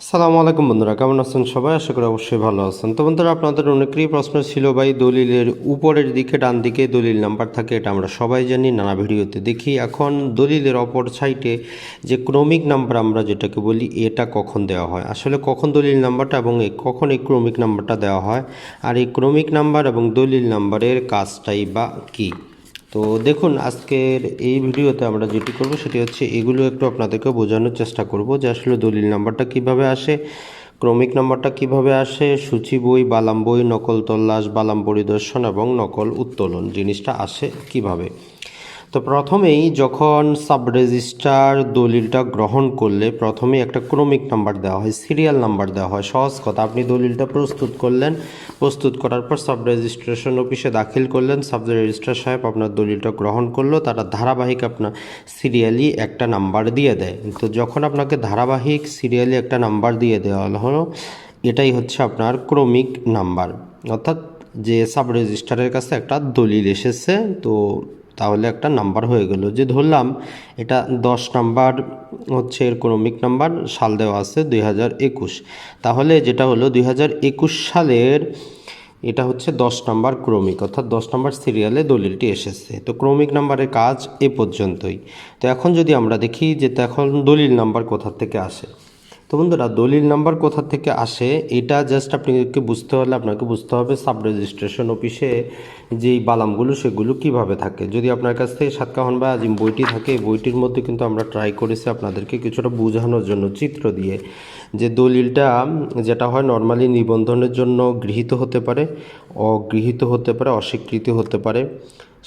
সালামু আলাইকুম বন্ধুরা, কেমন আছেন সবাই? আশা করি অবশ্যই ভালো আছেন। তো বন্ধুরা, আপনাদের অনেকেরই প্রশ্ন ছিল, ভাই, দলিলের উপরের দিকে, ডান দিকে দলিল নাম্বার থাকে, এটা আমরা সবাই জানি, নানা ভিডিওতে দেখি। এখন দলিলের অপর সাইটে যে ক্রমিক নাম্বার আমরা যেটাকে বলি, এটা কখন দেওয়া হয়? আসলে কখন দলিল নাম্বারটা এবং কখন এই ক্রমিক নাম্বারটা দেওয়া হয়? আর এই ক্রমিক নাম্বার এবং দলিল নাম্বারের কাজটাই বা কী? তো দেখুন, আজকের এই ভিডিওতে আমরা যেটি করব সেটি হচ্ছে এগুলো একটু আপনাদেরকে বোঝানোর চেষ্টা করব যে আসলে দলিল নাম্বারটা কীভাবে আসে, ক্রমিক নাম্বারটা কীভাবে আসে, সূচি বই, বালাম বই, নকল তল্লাশ, বালাম পরিদর্শন এবং নকল উত্তোলন, জিনিসটা আসে কীভাবে? তো প্রথমেই যখন সাব রেজিস্ট্রার দলিলটা গ্রহণ করলে প্রথমেই একটা ক্রমিক নাম্বার দেওয়া হয়, সিরিয়াল নাম্বার দেওয়া হয়, সহজ কথা। আপনি দলিলটা প্রস্তুত করলেন, প্রস্তুত করার পর সাব রেজিস্ট্রেশন অফিসে দাখিল করলেন, সাব রেজিস্ট্রার সাহেব আপনার দলিলটা গ্রহণ করল, তারা ধারাবাহিক আপনার সিরিয়ালি একটা নাম্বার দিয়ে দেয়। তো যখন আপনাকে ধারাবাহিক সিরিয়ালি একটা নাম্বার দিয়ে দেওয়া হলো, এটাই হচ্ছে আপনার ক্রমিক নাম্বার। অর্থাৎ যে সাব রেজিস্ট্রারের কাছে একটা দলিল এসেছে, তো তাহলে একটা নাম্বার হয়ে গেল। যে ধরলাম এটা দশ নাম্বার হচ্ছে এর ক্রমিক নাম্বার, সাল দেওয়া আছে দুই হাজার একুশ। তাহলে যেটা হলো দুই হাজার একুশ সালের এটা হচ্ছে দশ নাম্বার ক্রমিক, অর্থাৎ দশ নাম্বার সিরিয়ালে দলিলটি এসেছে। তো ক্রমিক নাম্বারের কাজ এ পর্যন্তই। তো এখন যদি আমরা দেখি যে এখন দলিল নাম্বার কোথা থেকে আসে? তো বন্ধুরা দলিল নাম্বার কোথা থেকে আসে, এটা জাস্ট আপনাকে বুঝতে হলে আপনাকে বুঝতে হবে সাব রেজিস্ট্রেশন অফিসে যেই বালামগুলো সেগুলো কীভাবে থাকে। যদি আপনার কাছ থেকে সাতকাহন বা আজিম বইটি থাকে, এই বইটির মধ্যে কিন্তু আমরা ট্রাই করেছি আপনাদেরকে কিছুটা বোঝানোর জন্য চিত্র দিয়ে যে দলিলটা যেটা হয় নর্মালি নিবন্ধনের জন্য গৃহীত হতে পারে, অগৃহীত হতে পারে, অস্বীকৃত হতে পারে।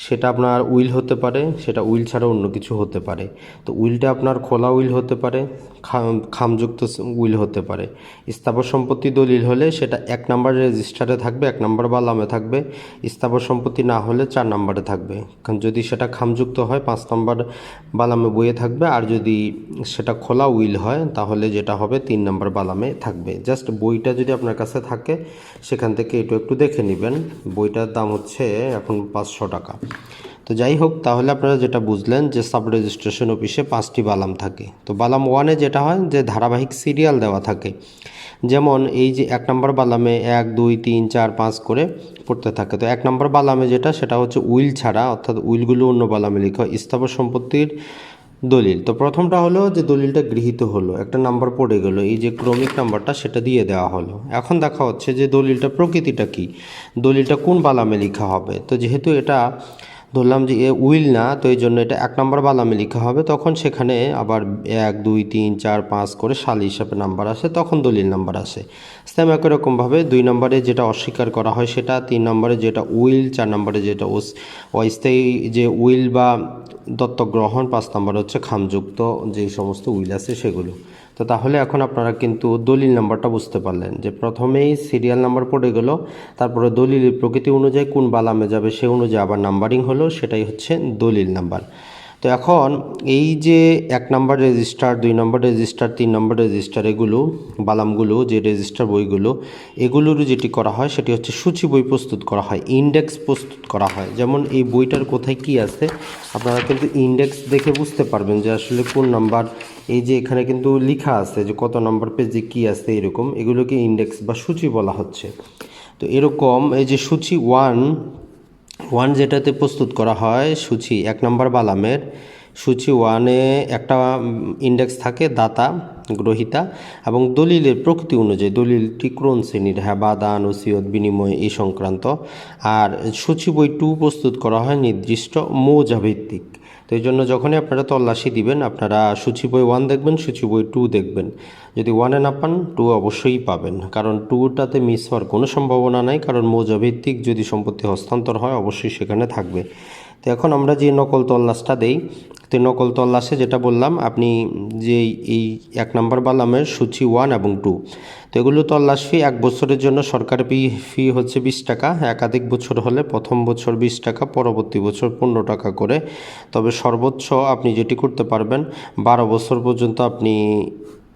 সেটা আপনার উইল হতে পারে, সেটা উইল ছাড়া অন্য কিছু হতে পারে। তো উইলটা আপনার খোলা উইল হতে পারে, খাম- খামযুক্ত উইল হতে পারে। স্থাবর সম্পত্তি দলিল হলে সেটা এক নাম্বার রেজিস্টারে থাকবে, এক নাম্বার বালামে থাকবে। স্থাবর সম্পত্তি না হলে চার নাম্বারে থাকবে। যদি সেটা খামযুক্ত হয়, পাঁচ নাম্বার বালামে বইয়ে থাকবে। আর যদি সেটা খোলা উইল হয়, তাহলে যেটা হবে তিন নাম্বার বালামে থাকবে। জাস্ট বইটা যদি আপনার কাছে থাকে, সেখান থেকে একটু একটু দেখে নেবেন। বইটার দাম হচ্ছে এখন পাঁচশো টাকা। তো যাই হোক, তাহলে আপনারা যেটা বুঝলেন যে সাব রেজিস্ট্রেশন অফিসে পাঁচটি বালাম থাকে। তো বালাম ওয়ানে যেটা হয় যে ধারাবাহিক সিরিয়াল দেওয়া থাকে। যেমন এই যে এক নম্বর বালামে এক, দুই, তিন, চার, পাঁচ করে পড়তে থাকে। তো এক নম্বর বালামে যেটা, সেটা হচ্ছে উইল ছাড়া, অর্থাৎ উইলগুলো অন্য বালামে লেখা হয়। স্থাবর সম্পত্তির দলিল। তো প্রথমটা হলো যে দলিলটা গৃহীত হলো, একটা নাম্বার পড়ে গেল, এই যে ক্রমিক নাম্বারটা সেটা দিয়ে দেওয়া হলো। এখন দেখা হচ্ছে যে দলিলটা প্রকৃতিটা কি, দলিলটা কোন বালামে লেখা হবে। তো যেহেতু এটা ধরলাম যে এ উইল না, তো এই জন্য এটা এক নম্বর বালামে লেখা হবে, তখন সেখানে আবার এক, দুই, তিন, চার, পাঁচ করে সাল হিসাবে নাম্বার আসে, তখন দলিল নাম্বার আসে। সেম একই রকমভাবে দুই নম্বরে যেটা অস্বীকার করা হয় সেটা, তিন নম্বরে যেটা উইল, চার নম্বরে যেটা অস্থায়ী যে উইল বা দত্তক গ্রহণ পাঁচ নম্বর হচ্ছে খামযুক্ত যে সমস্ত উইল আছে সেগুলো। তো তাহলে এখন আপনারা কিন্তু দলিল নাম্বারটা বুঝতে পারলেন যে প্রথমেই সিরিয়াল নাম্বার পড়ে গেল, তারপরে দলিলের প্রকৃতি অনুযায়ী কোন বালামে যাবে সে অনুযায়ী আবার নাম্বারিং হলো, সেটাই হচ্ছে দলিল নাম্বার। তো এখন এই যে এক নম্বর রেজিস্টার দুই নম্বর রেজিস্টার তিন নম্বর রেজিস্টার এগুলো, বালামগুলো, যে রেজিস্টার বইগুলো, এগুলোর যেটি করা হয় সেটি হচ্ছে সূচি বই প্রস্তুত করা হয় ইন্ডেক্স প্রস্তুত করা হয়। যেমন এই বইটার কোথায় কি আছে, আপনারা কিন্তু ইন্ডেক্স দেখে বুঝতে পারবেন যে আসলে কোন নাম্বার, এই যে এখানে কিন্তু লেখা আছে যে কত নম্বর পেজে কি আছে এরকম, এগুলোকে ইন্ডেক্স বা সূচি বলা হচ্ছে। তো এরকম এই যে সূচি ওয়ান ওয়ান যেটাতে প্রস্তুত করা হয়, সূচি এক নম্বর বালামের। সূচি ওয়ানে একটা ইন্ডেক্স থাকে, দাতা, গ্রহিতা, এবং দলিলের প্রকৃতি অনুযায়ী, দলিলটি ক্রোন শ্রেণির? হ্যাঁ বা দান ওসিয়ত, বিনিময়, এই সংক্রান্ত। আর সূচি বই টু প্রস্তুত করা হয় নির্দিষ্ট মৌজা ভিত্তিক তো এই জন্য যখনই আপনারা তল্লাশি দিবেন, আপনারা সূচি বই ওয়ান দেখবেন, সূচি বই টু দেখবেন। যদি ওয়ানে না পান টু অবশ্যই পাবেন। কারণ টুটাতে মিস হওয়ার কোনো সম্ভাবনা নাই, কারণ মৌজাভিত্তিক যদি সম্পত্তি হস্তান্তর হয়, অবশ্যই সেখানে থাকবে। তো এখন আমরা যে নকল তল্লাশটা দেই, তো নকল তল্লাশে যেটা বললাম, আপনি যে এই এক নম্বর বালামের সূচি ওয়ান এবং টু, তো এগুলো তল্লাশ ফি এক বছরের জন্য সরকারি ফি ফি হচ্ছে বিশ টাকা, একাধিক বছর হলে প্রথম বছর বিশ টাকা, পরবর্তী বছর পনেরো টাকা করে। তবে সর্বোচ্চ আপনি যেটি করতে পারবেন, বারো বছর পর্যন্ত আপনি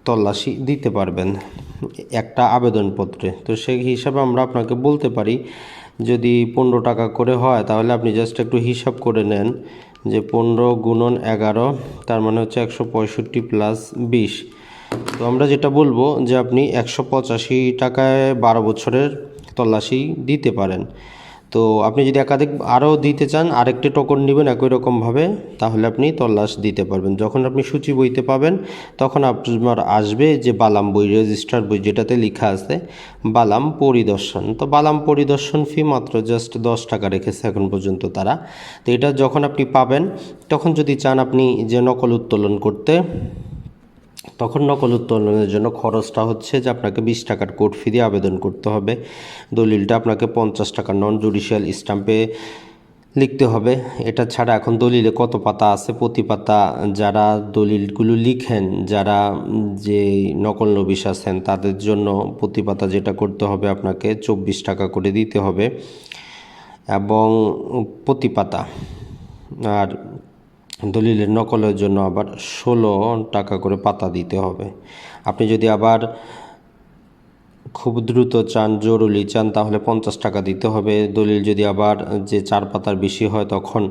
তল্লাশি দিতে পারবেন একটা আবেদনপত্রে। তো সেই হিসাবে আমরা আপনাকে বলতে পারি যদি পনেরো টাকা করে হয়, তাহলে আপনি জাস্ট একটু হিসাব করে নেন যে পনেরো গুণন এগারো, তার মানে হচ্ছে একশো পঁয়ষট্টি প্লাস বিশ। তো আমরা যেটা বলব যে আপনি একশো পঁচাশি টাকায় বারো বছরের তল্লাশি দিতে পারেন। তো আপনি যদি একাধিক আরও দিতে চান, আরেকটি টোকন নেবেন একই রকমভাবে, তাহলে আপনি তল্লাশ দিতে পারবেন। যখন আপনি সূচি বইতে পাবেন, তখন আপনার আসবে যে বালাম বই রেজিস্টার বই যেটাতে লেখা আছে, বালাম পরিদর্শন। তো বালাম পরিদর্শন ফি মাত্র জাস্ট দশ টাকা রেখেছে এখন পর্যন্ত তারা। তো এটা যখন আপনি পাবেন, তখন যদি চান আপনি যে নকল উত্তোলন করতে তখন নকল উত্তোলনের জন্য খরচটা হচ্ছে যে আপনাকে বিশ টাকার কোড ফি দিয়ে আবেদন করতে হবে। দলিলটা আপনাকে পঞ্চাশ টাকা নন জুডিশিয়াল স্ট্যাম্পে লিখতে হবে। এটা ছাড়া এখন দলিলে কত পাতা আছে? প্রতি পাতা যারা দলিলগুলো লিখেন, যারা যে নকল নবিশ আছেন, তাদের জন্য প্রতি পাতা যেটা করতে হবে আপনাকে চব্বিশ টাকা করে দিতে হবে। এবং প্রতি পাতা। আর দলিলের নকলের জন্য আবার ষোলো টাকা করে পাতা দিতে হবে। আপনি যদি আবার খুব দ্রুত চান, জরুরি চান, তাহলে পঞ্চাশ টাকা দিতে হবে। দলিল যদি আবার যে চার পাতার বেশি হয়, তখন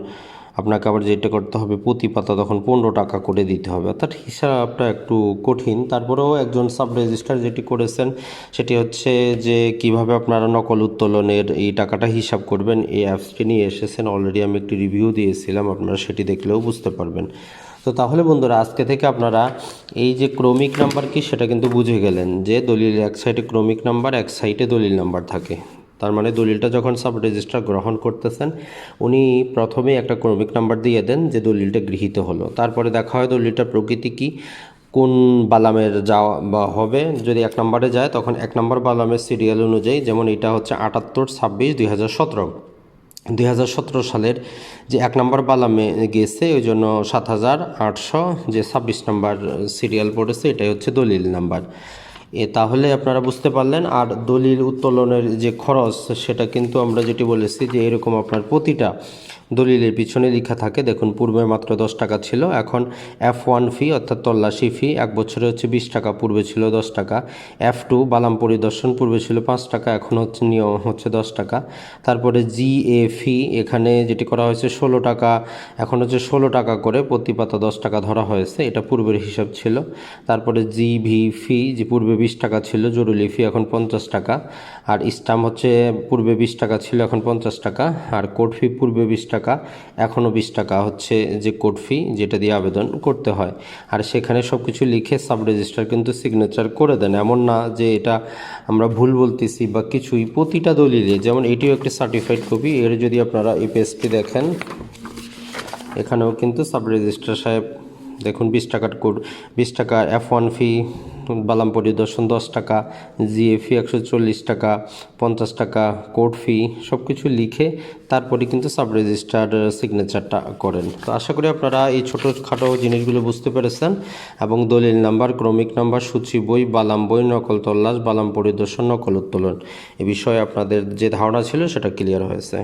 আপনাকে আবার যেটা করতে হবে প্রতি পাতা তখন পনেরো টাকা করে দিতে হবে। অর্থাৎ হিসাবটা একটু কঠিন। তারপরেও একজন সাব রেজিস্ট্রার যেটি করেছেন, সেটি হচ্ছে যে কীভাবে আপনারা নকল উত্তোলনের এই টাকাটা হিসাব করবেন। এই অ্যাপসটি নিয়ে এসেছেন। অলরেডি আমি একটি রিভিউ দিয়েছিলাম। আপনারা সেটি দেখলেও বুঝতে পারবেন। তো তাহলে বন্ধুরা, আজকে থেকে আপনারা এই যে ক্রমিক নাম্বার কি, সেটা কিন্তু বুঝে গেলেন যে দলিল এক সাইডে ক্রমিক নাম্বার, এক সাইডে দলিল নাম্বার থাকে। তার মানে দলিলটা যখন সাব রেজিস্ট্রার গ্রহণ করতেছেন, উনি প্রথমে একটা ক্রমিক নাম্বার দিয়ে দেন যে দলিলটা গৃহীত হলো। তারপরে দেখা হয় দলিলটার প্রকৃতি কি? কোন বালামের যাওয়া বা হবে? যদি এক নম্বরে যায়, তখন এক নম্বর বালামের সিরিয়াল অনুযায়ী যেমন এটা হচ্ছে আটাত্তর, ছাব্বিশ, দুই হাজার সতেরো। দুই হাজার সতেরো সালের যে এক নম্বর বালামে গেছে, ওই জন্য সাত হাজার আটশো যে ছাব্বিশ নম্বর সিরিয়াল পড়েছে, এটাই হচ্ছে দলিল নাম্বার। এ, তাহলে আপনারা বুঝতে পারলেন। আর দলিল উত্তোলনের যে খরচ, সেটা কিন্তু আমরা যেটি বলেছি যে এরকম আপনার প্রতিটা দলিলের পিছনে লেখা থাকে, দেখুন, পূর্বে মাত্র দশ টাকা ছিল, এখন এফ ওয়ান ফি অর্থাৎ তল্লাশি ফি এক বছরে হচ্ছে বিশ টাকা, পূর্বে ছিল দশ টাকা। এফ টু বালাম পরিদর্শন, পূর্বে ছিল পাঁচ টাকা, এখন হচ্ছে নিয়ম হচ্ছে দশ টাকা। তারপরে জি এ ফি এখানে যেটি করা হয়েছে ষোলো টাকা, এখন হচ্ছে ষোলো টাকা করে প্রতি পাতা দশ টাকা ধরা হয়েছে, এটা পূর্বের হিসাব ছিল। তারপরে জি ভি ফি যে পূর্বে বিশ টাকা ছিল, জরুরি ফি এখন পঞ্চাশ টাকা। আর স্টাম্প হচ্ছে পূর্বে বিশ টাকা ছিল, এখন পঞ্চাশ টাকা। আর কোর্ট ফি পূর্বে বিশ টাকা এখনও বিশ টাকা হচ্ছে যে কোর্ট ফি যেটা দিয়ে আবেদন করতে হয়। আর সেখানে সব কিছু লিখে সাব রেজিস্টার কিন্তু সিগনেচার করে দেন। এমন না যে এটা আমরা ভুল বলতেছি বা কিছুই। প্রতিটা দলিলে, যেমন এটিও একটি সার্টিফাইড কপি এর যদি আপনারা এই পেজটি দেখেন, এখানেও কিন্তু সাব রেজিস্ট্রার সাহেব, দেখুন বিশ টাকার কোড বিশ টাকা এফ ওয়ান ফি বালাম পরিদর্শন দশ টাকা, জিএ ফি একশো চল্লিশ টাকা, পঞ্চাশ টাকা কোড ফি সব কিছু লিখে তারপরে কিন্তু সাব রেজিস্টার সিগনেচারটা করেন। তো আশা করি আপনারা এই ছোটো খাটো জিনিসগুলো বুঝতে পেরেছেন এবং দলিল নাম্বার, ক্রমিক নাম্বার, সূচি বই, বালাম বই, নকল তল্লাশ বালাম পরিদর্শন নকল উত্তোলন, এ বিষয়ে আপনাদের যে ধারণা ছিল সেটা ক্লিয়ার হয়েছে।